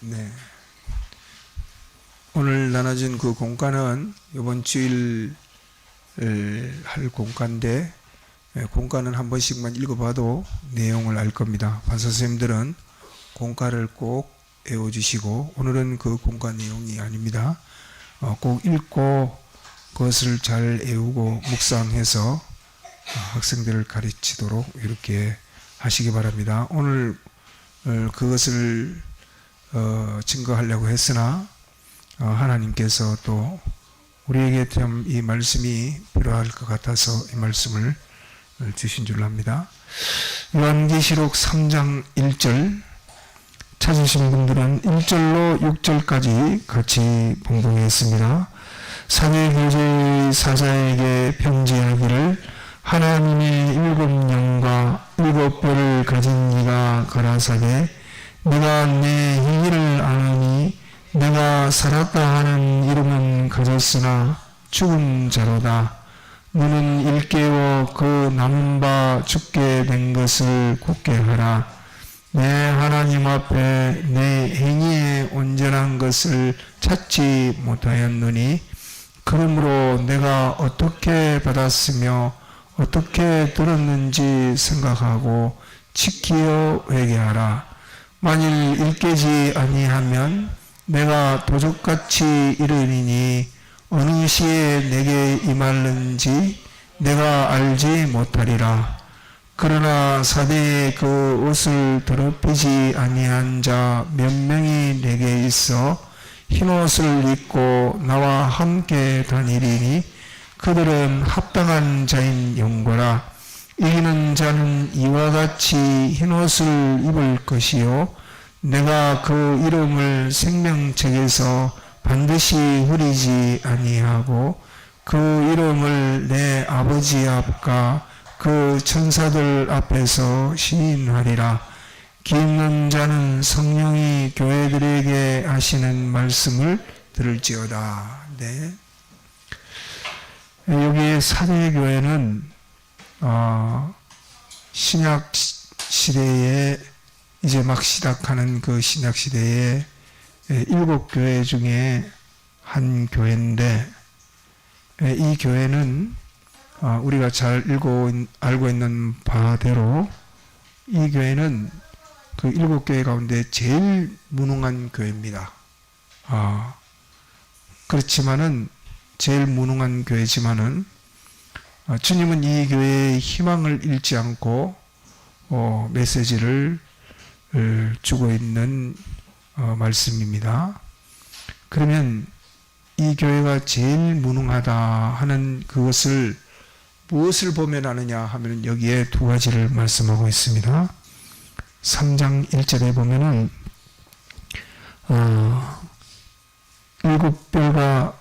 네. 오늘 나눠준 그 공과는 이번 주일 을할 공과인데 예, 공과는 한 번씩만 읽어봐도 내용을 알 겁니다. 반 선생님들은 공과를 꼭 외워주시고 오늘은 그 공과 내용이 아닙니다. 어, 꼭 읽고 그것을 잘 외우고 묵상해서 어, 학생들을 가르치도록 이렇게 하시기 바랍니다. 오늘 어, 그것을 어, 증거하려고 했으나 어, 하나님께서 또 우리에게 참 이 말씀이 필요할 것 같아서 이 말씀을 주신 줄 압니다. 요한계시록 3장 1절 찾으신 분들은 1절로 6절까지 같이 봉독했습니다. 사대 교제의 사자에게 편지하기를 하나님의 일곱 영과 일곱 뼈를 가진 이가 가라사대 내가 내 행위를 아느니 내가 살았다 하는 이름은 가졌으나 죽은 자로다. 너는 일깨워 그 남은 바 죽게 된 것을 굳게 하라. 내 하나님 앞에 내 행위에 온전한 것을 찾지 못하였느니 그러므로 내가 어떻게 받았으며 어떻게 들었는지 생각하고 지키어 회개하라. 만일 일깨지 아니하면 내가 도적같이 이르리니 어느 시에 내게 임할는지 내가 알지 못하리라. 그러나 사대에 그 옷을 더럽히지 아니한 자 몇 명이 내게 있어 흰옷을 입고 나와 함께 다니리니 그들은 합당한 자인 영고라. 이기는 자는 이와 같이 흰옷을 입을 것이요 내가 그 이름을 생명책에서 반드시 흐리지 아니하고 그 이름을 내 아버지 앞과 그 천사들 앞에서 시인하리라. 기있는 자는 성령이 교회들에게 하시는 말씀을 들을지어다. 네. 여기 사대교회는 어, 신약 시- 시대에 이제 막 시작하는 그 신약 시대에 일곱 교회 중에 한 교회인데 에, 이 교회는 아, 우리가 잘 읽고 있- 알고 있는 바대로 이 교회는 그 일곱 교회 가운데 제일 무능한 교회입니다. 아, 그렇지만은 제일 무능한 교회지만은 아, 주님은 이 교회의 희망을 잃지 않고 어, 메시지를 을 주고 있는 어, 말씀입니다. 그러면 이 교회가 제일 무능하다 하는 그것을 무엇을 보면 아느냐 하면 여기에 두 가지를 말씀하고 있습니다. 3장 1절에 보면은 어, 일곱 뼈가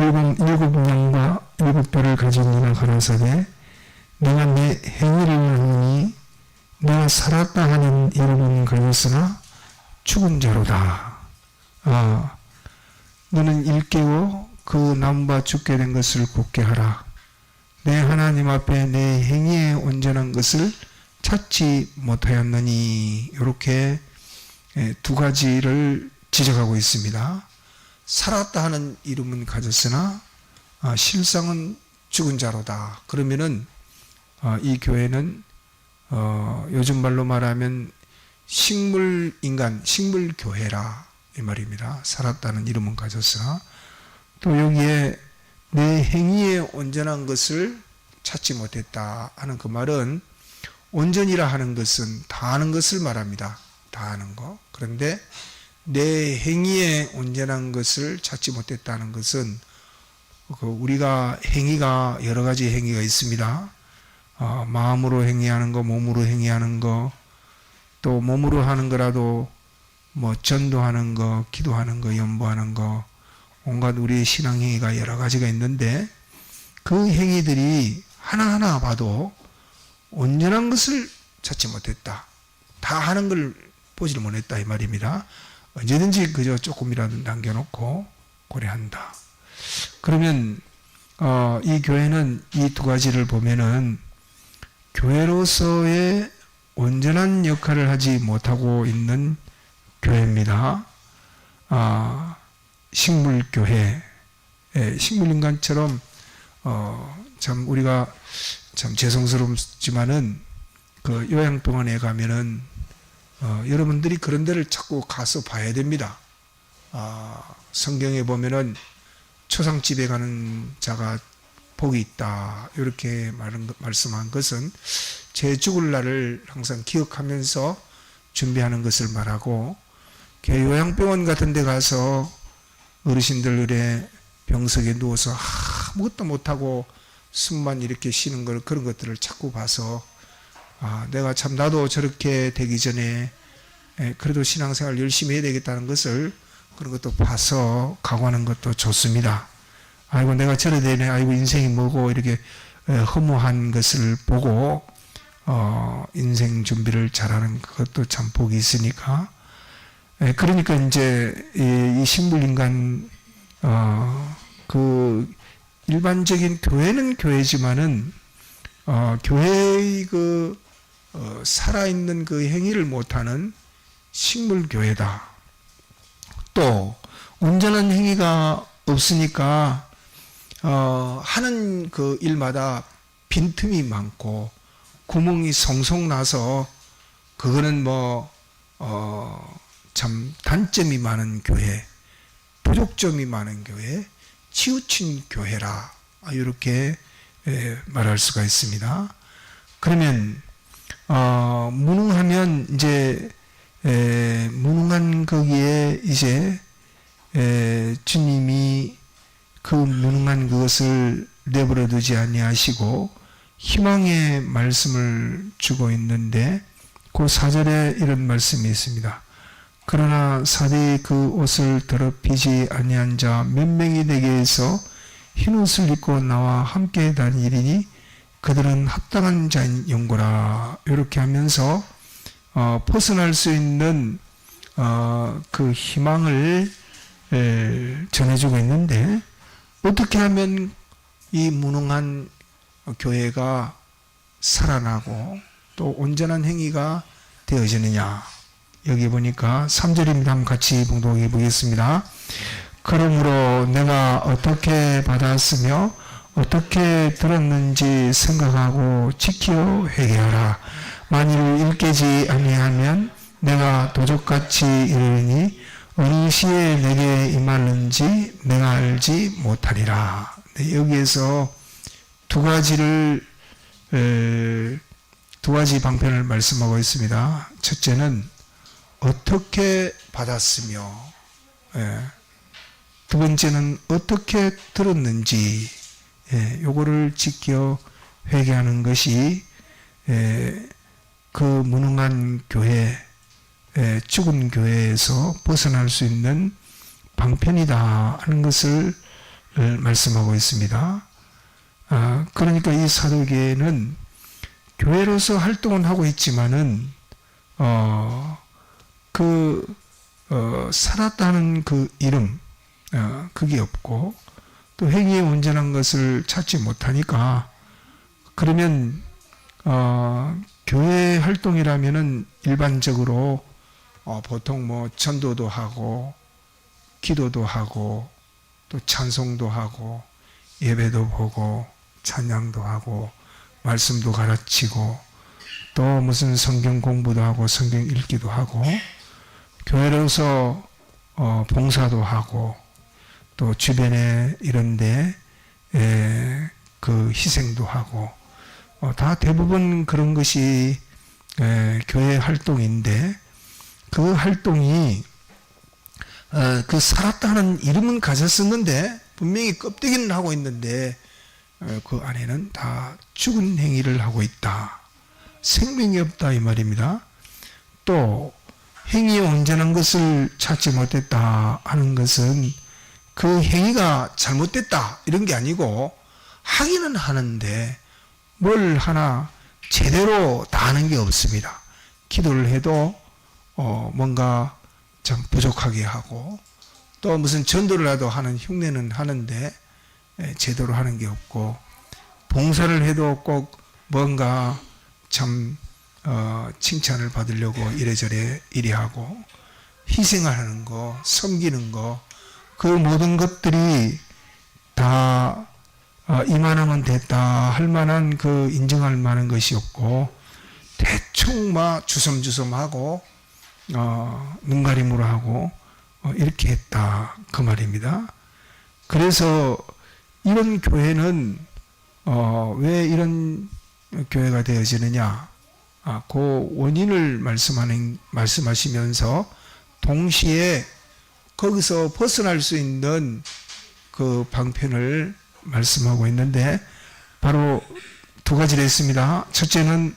일곱 일곱 양과 일곱 뼈를 가진 이가 가라사대 내가 내 행위를 하니 내가 살았다 하는 이름은 걸렸으나 죽은 자로다. 아, 너는 일깨워 그 남바 죽게 된 것을 굳게 하라. 내 하나님 앞에 내 행위에 온전한 것을 찾지 못하였느니 이렇게 예, 두 가지를 지적하고 있습니다. 살았다 하는 이름은 가졌으나 아, 실상은 죽은 자로다. 그러면은 아, 이 교회는 어, 요즘 말로 말하면 식물 인간, 식물 교회라 이 말입니다. 살았다는 이름은 가졌으나 또 여기에 내 행위에 온전한 것을 찾지 못했다 하는 그 말은 온전이라 하는 것은 다 하는 것을 말합니다. 다 하는 거. 그런데 내 행위에 온전한 것을 찾지 못했다는 것은 그 우리가 행위가 여러 가지 행위가 있습니다. 어, 마음으로 행위하는 거, 몸으로 행위하는 거, 또 몸으로 하는 거라도 뭐 전도하는 거, 기도하는 거, 연보하는 거, 온갖 우리의 신앙 행위가 여러 가지가 있는데 그 행위들이 하나하나 봐도 온전한 것을 찾지 못했다. 다 하는 걸 보지를 못했다 이 말입니다. 언제든지 그저 조금이라도 남겨놓고 고려한다. 그러면 어, 이 교회는 이 두 가지를 보면은 교회로서의 온전한 역할을 하지 못하고 있는 교회입니다. 아, 식물교회, 예, 식물인간처럼 어, 참 우리가 참 죄송스럽지만은 그 요양병원에 가면은 어, 여러분들이 그런 데를 자꾸 가서 봐야 됩니다. 아, 성경에 보면은 초상집에 가는 자가 복이 있다 이렇게 말은, 말씀한 것은 제 죽을 날을 항상 기억하면서 준비하는 것을 말하고 요양병원 같은 데 가서 어르신들의 병석에 누워서 아무것도 못하고 숨만 이렇게 쉬는 걸 그런 것들을 자꾸 봐서 아, 내가 참 나도 저렇게 되기 전에 에, 그래도 신앙생활 열심히 해야 되겠다는 것을 그런 것도 봐서 각오하는 것도 좋습니다. 아이고 내가 저래 되네. 아이고 인생이 뭐고 이렇게 에, 허무한 것을 보고 어, 인생 준비를 잘하는 것도 참 복이 있으니까. 에, 그러니까 이제 이, 이 식물인간 어, 그 일반적인 교회는 교회지만은 어, 교회의 그 어, 살아있는 그 행위를 못하는 식물 교회다. 또 온전한 행위가 없으니까 어, 하는 그 일마다 빈틈이 많고 구멍이 성성 나서 그거는 뭐 어, 참 단점이 많은 교회, 부족점이 많은 교회, 치우친 교회라 이렇게 에, 말할 수가 있습니다. 그러면 어, 무능하면 이제 에, 무능한 거기에 이제 에, 주님이 그 무능한 그것을 내버려 두지 아니하시고 희망의 말씀을 주고 있는데 그 사절에 이런 말씀이 있습니다. 그러나 사대의 그 옷을 더럽히지 아니한 자 몇 명이 내게에서 흰 옷을 입고 나와 함께 다니리니 그들은 합당한 자인 영고라 이렇게 하면서 어, 벗어날 수 있는 어, 그 희망을 에, 전해주고 있는데 어떻게 하면 이 무능한 교회가 살아나고 또 온전한 행위가 되어지느냐 여기 보니까 3절입니다. 한번 같이 봉독해 보겠습니다. 그러므로 내가 어떻게 받았으며 어떻게 들었는지 생각하고 지켜 회개하라. 만일 일깨지 아니하면 내가 도적같이 이르니 어느 시에 내게 임하는지 내가 알지 못하리라. 네, 여기에서 두 가지를 에, 두 가지 방편을 말씀하고 있습니다. 첫째는 어떻게 받았으며 예, 두 번째는 어떻게 들었는지 예, 요거를 지켜 회개하는 것이 예, 그 무능한 교회, 예, 죽은 교회에서 벗어날 수 있는 방편이다 하는 것을 어, 말씀하고 있습니다. 아, 그러니까 이 사도계는 교회로서 활동은 하고 있지만은 어, 그 어, 살았다는 그 이름 어, 그게 없고 또 행위에 온전한 것을 찾지 못하니까 그러면 어, 교회 활동이라면은 일반적으로 어, 보통 뭐 전도도 하고 기도도 하고 또 찬송도 하고 예배도 보고 찬양도 하고 말씀도 가르치고 또 무슨 성경 공부도 하고 성경 읽기도 하고 교회로서 어, 봉사도 하고 또 주변에 이런데 에, 그 희생도 하고 어, 다 대부분 그런 것이 에, 교회 활동인데 그 활동이 어, 그 살았다는 이름은 가졌었는데 분명히 껍데기는 하고 있는데 어, 그 안에는 다 죽은 행위를 하고 있다. 생명이 없다 이 말입니다. 또 행위에 온전한 것을 찾지 못했다 하는 것은 그 행위가 잘못됐다 이런 게 아니고 하기는 하는데 뭘 하나 제대로 다 하는 게 없습니다. 기도를 해도 어 뭔가 좀 부족하게 하고 또 무슨 전도를 해도 하는 흉내는 하는데 에, 제대로 하는 게 없고 봉사를 해도 꼭 뭔가 참 어, 칭찬을 받으려고 이래저래 이래하고 희생하는 거, 섬기는 거, 그 모든 것들이 다 어, 이만하면 됐다 할 만한 그 인정할 만한 것이었고 대충 막 주섬주섬하고 어, 눈가림으로 하고 어, 이렇게 했다 그 말입니다. 그래서 이런 교회는 어, 왜 이런 교회가 되어지느냐? 아, 그 원인을 말씀하는 말씀하시면서 동시에 거기서 벗어날 수 있는 그 방편을 말씀하고 있는데 바로 두 가지를 했습니다. 첫째는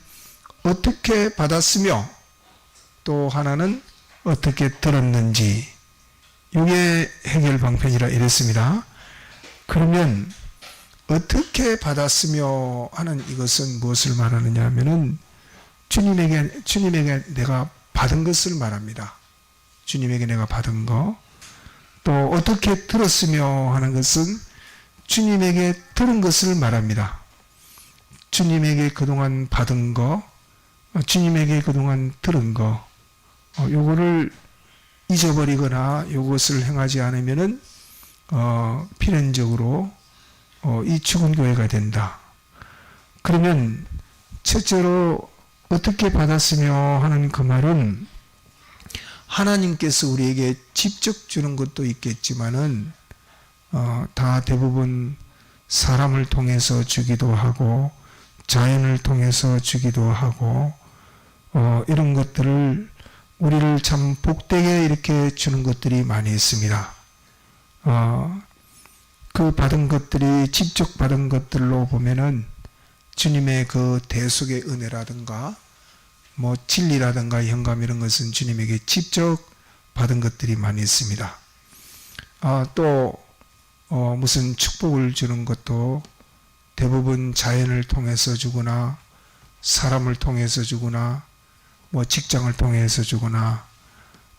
어떻게 받았으며 또 하나는 어떻게 들었는지 이게 해결 방편이라 이랬습니다. 그러면 어떻게 받았으며 하는 이것은 무엇을 말하느냐 하면은 주님에게 주님에게 내가 받은 것을 말합니다. 주님에게 내가 받은 거. 또 어떻게 들었으며 하는 것은 주님에게 들은 것을 말합니다. 주님에게 그동안 받은 거, 어, 주님에게 그동안 들은 거, 어, 요거를 잊어버리거나 요것을 행하지 않으면은 어, 필연적으로 어, 이 죽은 교회가 된다. 그러면 첫째로 어떻게 받았으며 하는 그 말은 하나님께서 우리에게 직접 주는 것도 있겠지만은 어, 다 대부분 사람을 통해서 주기도 하고 자연을 통해서 주기도 하고 어, 이런 것들을 우리를 참 복되게 이렇게 주는 것들이 많이 있습니다. 어, 그 받은 것들이 직접 받은 것들로 보면은 주님의 그 대속의 은혜라든가 뭐 진리라든가 영감 이런 것은 주님에게 직접 받은 것들이 많이 있습니다. 아, 또 어, 무슨 축복을 주는 것도 대부분 자연을 통해서 주거나 사람을 통해서 주거나 뭐 직장을 통해서 주거나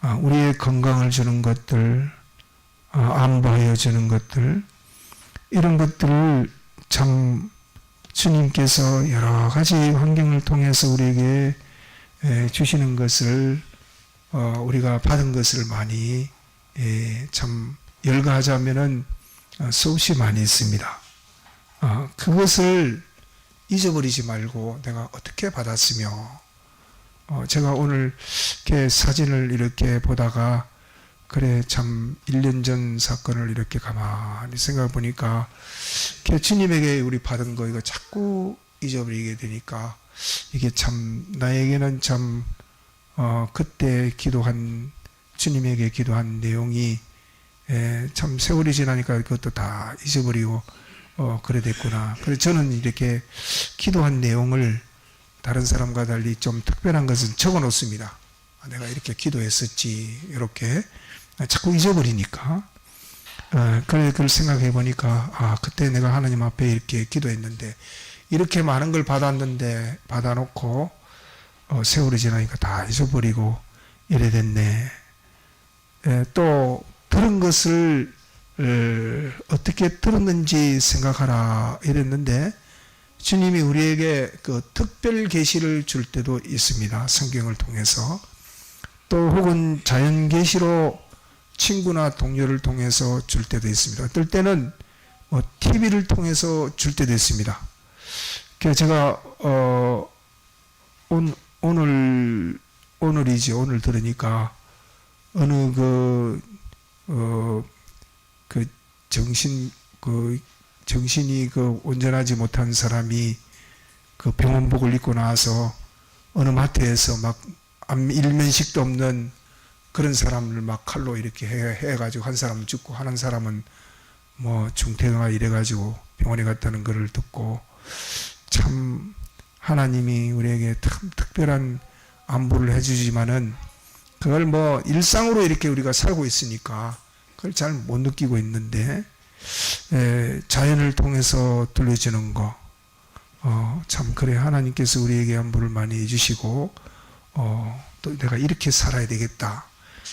아, 우리의 건강을 주는 것들 아, 안보하여 주는 것들 이런 것들을 참 주님께서 여러 가지 환경을 통해서 우리에게 에, 주시는 것을 어, 우리가 받은 것을 많이 에, 참 열거하자면은 어, 수없이 많이 있습니다. 어, 그것을 잊어버리지 말고 내가 어떻게 받았으며 어, 제가 오늘 이렇게 사진을 이렇게 보다가 그래 참 1년 전 사건을 이렇게 가만히 생각해 보니까 주님에게 우리 받은 거 이거 자꾸 잊어버리게 되니까 이게 참 나에게는 참 어, 그때 기도한 주님에게 기도한 내용이 에, 참 세월이 지나니까 그것도 다 잊어버리고 어, 그래 됐구나. 그래서 저는 이렇게 기도한 내용을 다른 사람과 달리 좀 특별한 것은 적어 놓습니다. 아, 내가 이렇게 기도했었지. 이렇게 자꾸 잊어버리니까. 어, 그래, 그걸 생각해 보니까, 아, 그때 내가 하나님 앞에 이렇게 기도했는데, 이렇게 많은 걸 받았는데, 받아놓고, 어, 세월이 지나니까 다 잊어버리고, 이래 됐네. 에, 또, 들은 것을, 어, 어떻게 들었는지 생각하라. 이랬는데, 주님이 우리에게 그 특별 계시를 줄 때도 있습니다. 성경을 통해서. 또 혹은 자연 계시로 친구나 동료를 통해서 줄 때도 있습니다. 어떨 때는 뭐 TV를 통해서 줄 때도 있습니다. 그래서 제가 어 온, 오늘 오늘이지 오늘 들으니까 어느 그 어, 그 정신 그 정신이 그 온전하지 못한 사람이 그 병원복을 입고 나와서 어느 마트에서 막암 일면식도 없는 그런 사람을 막 칼로 이렇게 해, 해가지고 한 사람은 죽고 하는 사람은 뭐 중태가 이래가지고 병원에 갔다는 것을 듣고 참 하나님이 우리에게 참 특별한 안보를 해주지만은 그걸 뭐 일상으로 이렇게 우리가 살고 있으니까 그걸 잘 못 느끼고 있는데 에, 자연을 통해서 들려주는 거, 어, 참 그래 하나님께서 우리에게 안보를 많이 해주시고 어, 또 내가 이렇게 살아야 되겠다.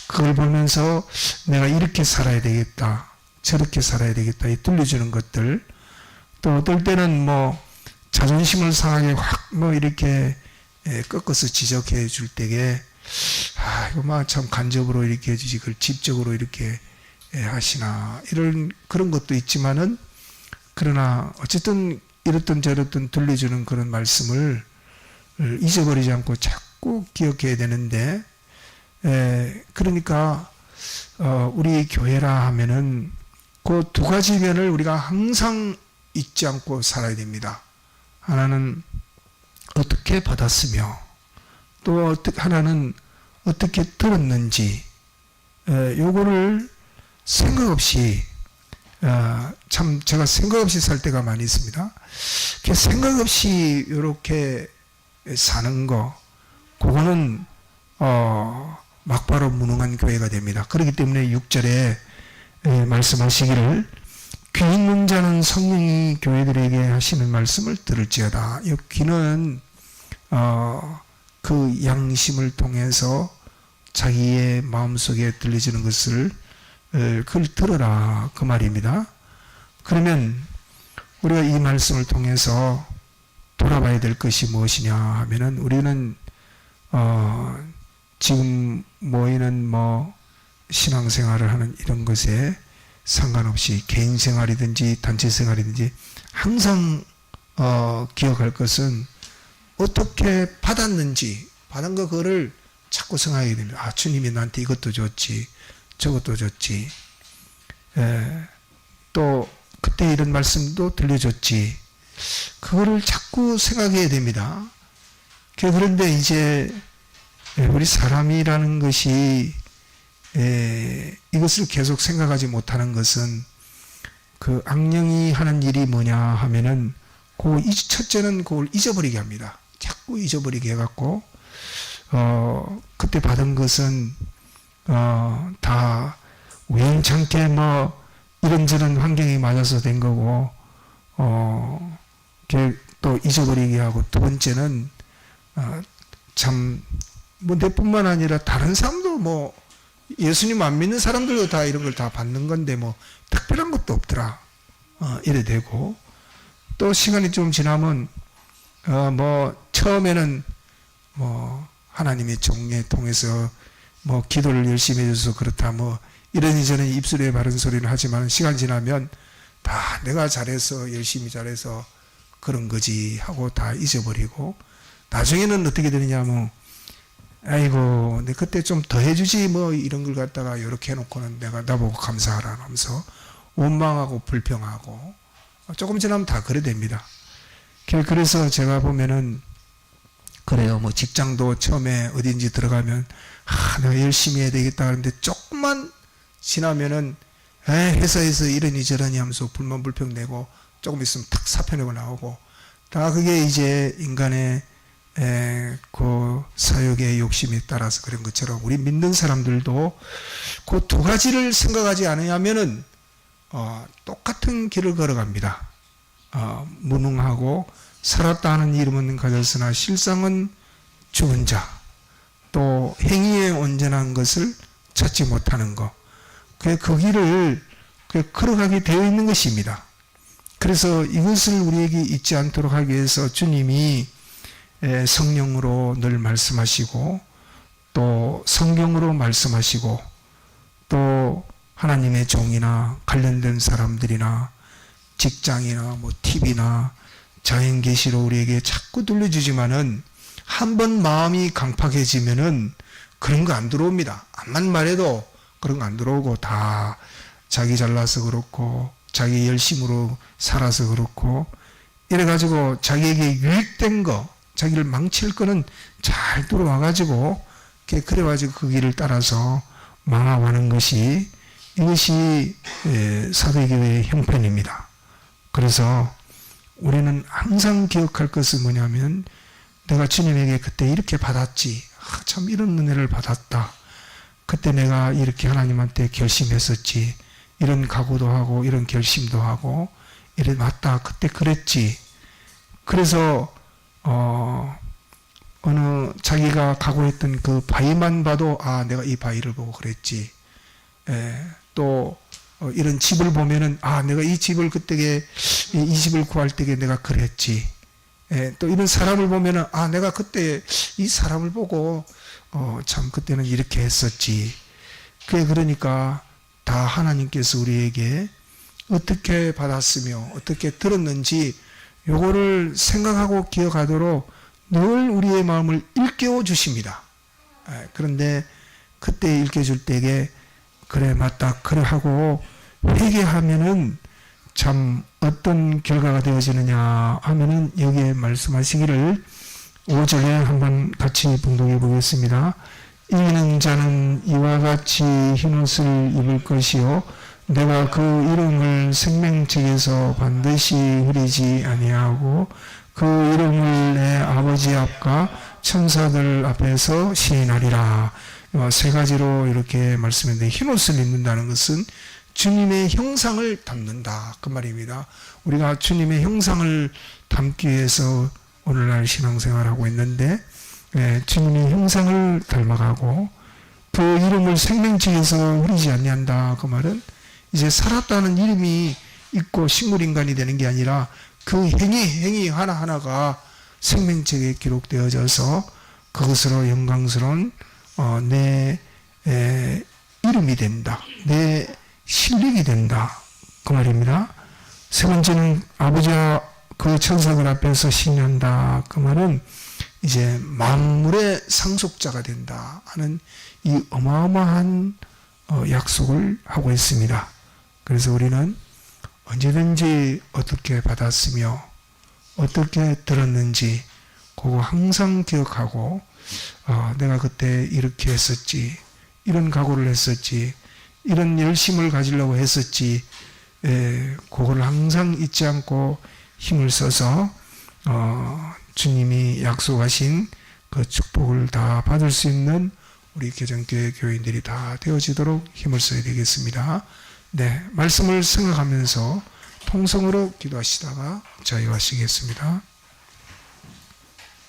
그걸 보면서 내가 이렇게 살아야 되겠다. 저렇게 살아야 되겠다. 이 들려주는 것들. 또 어떨 때는 뭐 자존심을 상하게 확 뭐 이렇게 에, 꺾어서 지적해 줄 때에 아 이거 막 참 간접으로 이렇게 해주지 그걸 직접으로 이렇게 예, 하시나 이런 그런 것도 있지만은 그러나 어쨌든 이렇든 저렇든 들려주는 그런 말씀을 잊어버리지 않고 자꾸 기억해야 되는데 에, 그러니까 어, 우리 교회라 하면은 그 두 가지 면을 우리가 항상 잊지 않고 살아야 됩니다. 하나는 어떻게 받았으며 또 어떻게 하나는 어떻게 들었는지 에, 요거를 생각 없이 어, 참 제가 생각 없이 살 때가 많이 있습니다. 그 생각 없이 이렇게 사는 거 그거는 어, 막바로 무능한 교회가 됩니다. 그렇기 때문에 6절에 에, 말씀하시기를 귀 있는 자는 성령이 교회들에게 하시는 말씀을 들을지어다. 이 귀는 어, 그 양심을 통해서 자기의 마음속에 들려지는 것을 에, 그걸 들어라 그 말입니다. 그러면 우리가 이 말씀을 통해서 돌아봐야 될 것이 무엇이냐 하면은 우리는 어, 지금 모이는 뭐 신앙생활을 하는 이런 것에 상관없이 개인 생활이든지 단체 생활이든지 항상 어, 기억할 것은 어떻게 받았는지 받은 거 그거를 자꾸 생각하게 됩니다. 아 주님이 나한테 이것도 줬지 저것도 줬지 에, 또 그때 이런 말씀도 들려줬지 그거를 자꾸 생각해야 됩니다. 그런데 이제 우리 사람이라는 것이 에, 이것을 계속 생각하지 못하는 것은 그 악령이 하는 일이 뭐냐 하면은 그 이- 첫째는 그걸 잊어버리게 합니다. 자꾸 잊어버리게 해갖고 어 그때 받은 것은 어다 우연찮게 뭐 이런저런 환경이 맞아서 된 거고 어, 이렇게 또 잊어버리게 하고 두 번째는 어, 참뭐 내뿐만 아니라 다른 사람도 뭐 예수님 안 믿는 사람들도 다 이런 걸 다 받는 건데 뭐 특별한 것도 없더라. 어, 이래 되고. 또 시간이 좀 지나면 어, 뭐 처음에는 뭐 하나님의 종에 통해서 뭐 기도를 열심히 해줘서 그렇다 뭐 이러니 저는 입술에 바른 소리는 하지만 시간 지나면 다 내가 잘해서 열심히 잘해서 그런 거지 하고 다 잊어버리고 나중에는 어떻게 되느냐 뭐 아이고 내 그때 좀 더 해주지 뭐 이런 걸 갖다가 이렇게 해놓고는 내가 나보고 감사하라 하면서 원망하고 불평하고 조금 지나면 다 그래 됩니다. 그- 그래서 제가 보면은 그래요 뭐 직장도 처음에 어딘지 들어가면 아 내가 열심히 해야 되겠다 하는데 조금만 지나면은 에 회사에서 이러니 저러니 하면서 불만 불평 내고 조금 있으면 탁 사표 내고 나오고 다 그게 이제 인간의 에, 그 사역의 욕심에 따라서 그런 것처럼 우리 믿는 사람들도 그 두 가지를 생각하지 않으면은 어, 똑같은 길을 걸어갑니다. 어, 무능하고 살았다 하는 이름은 가졌으나 실상은 죽은 자, 또 행위에 온전한 것을 찾지 못하는 것. 그, 그 길을 그 걸어가게 되어 있는 것입니다. 그래서 이것을 우리에게 잊지 않도록 하기 위해서 주님이 에, 성령으로 늘 말씀하시고 또 성경으로 말씀하시고 또 하나님의 종이나 관련된 사람들이나 직장이나 뭐 TV나 자연 계시로 우리에게 자꾸 들려주지만은 한 번 마음이 강팍해지면은 그런 거 안 들어옵니다. 암만 말해도 그런 거 안 들어오고 다 자기 잘나서 그렇고 자기 열심으로 살아서 그렇고 이래가지고 자기에게 유익된 거 자기를 망칠 거는 잘 이렇게 그래가지고 그 길을 따라서 망하고 것이 이것이 에, 사도교회의 형편입니다. 그래서 우리는 항상 기억할 것은 뭐냐면 내가 주님에게 그때 이렇게 받았지. 아, 참 이런 은혜를 받았다. 그때 내가 이렇게 하나님한테 결심했었지. 이런 각오도 하고 이런 결심도 하고 이래 맞다. 그때 그랬지. 그래서 어 어느 자기가 각오했던 그 바위만 봐도 아 내가 이 바위를 보고 그랬지. 에, 또 어, 이런 집을 보면은 아 내가 이 집을 그때에 이, 이 집을 구할 때에 내가 그랬지. 예, 또 이런 사람을 보면은 아 내가 그때 이 사람을 보고 어, 참 그때는 이렇게 했었지. 그게 그러니까 다 하나님께서 우리에게 어떻게 받았으며 어떻게 들었는지 요거를 생각하고 기억하도록 늘 우리의 마음을 일깨워 주십니다. 예, 그런데 그때 일깨줄 때에 그래 맞다 그래 하고 회개하면은 참 어떤 결과가 되어지느냐 하면은 여기에 말씀하시기를 5절에 한번 같이 봉독해 보겠습니다. 이기는 자는 이와 같이 흰옷을 입을 것이요 내가 그 이름을 생명책에서 반드시 흐리지 아니하고 그 이름을 내 아버지 앞과 천사들 앞에서 시인하리라. 어, 세 가지로 이렇게 말씀했는데 흰 옷을 입는다는 것은 주님의 형상을 담는다 그 말입니다. 우리가 주님의 형상을 담기 위해서 오늘날 신앙생활하고 있는데 예, 주님의 형상을 닮아가고 그 이름을 생명책에서 흐리지 아니한다 그 말은 이제 살았다는 이름이 있고 식물인간이 되는 게 아니라 그 행위 행위 하나 하나가 생명책에 기록되어져서 그것으로 영광스러운 어, 내 에, 이름이 된다 내 실력이 된다 그 말입니다. 세 번째는 아버지와 그 천사들 앞에서 신한다 그 말은 이제 만물의 상속자가 된다 하는 이 어마어마한 어, 약속을 하고 있습니다. 그래서 우리는 언제든지 어떻게 받았으며 어떻게 들었는지 그거 항상 기억하고 어, 내가 그때 이렇게 했었지 이런 각오를 했었지 이런 열심을 가지려고 했었지 에, 그거를 항상 잊지 않고 힘을 써서 어, 주님이 약속하신 그 축복을 다 받을 수 있는 우리 개정교회 교인들이 다 되어지도록 힘을 써야 되겠습니다. 네, 말씀을 생각하면서 통성으로 기도하시다가 자유하시겠습니다.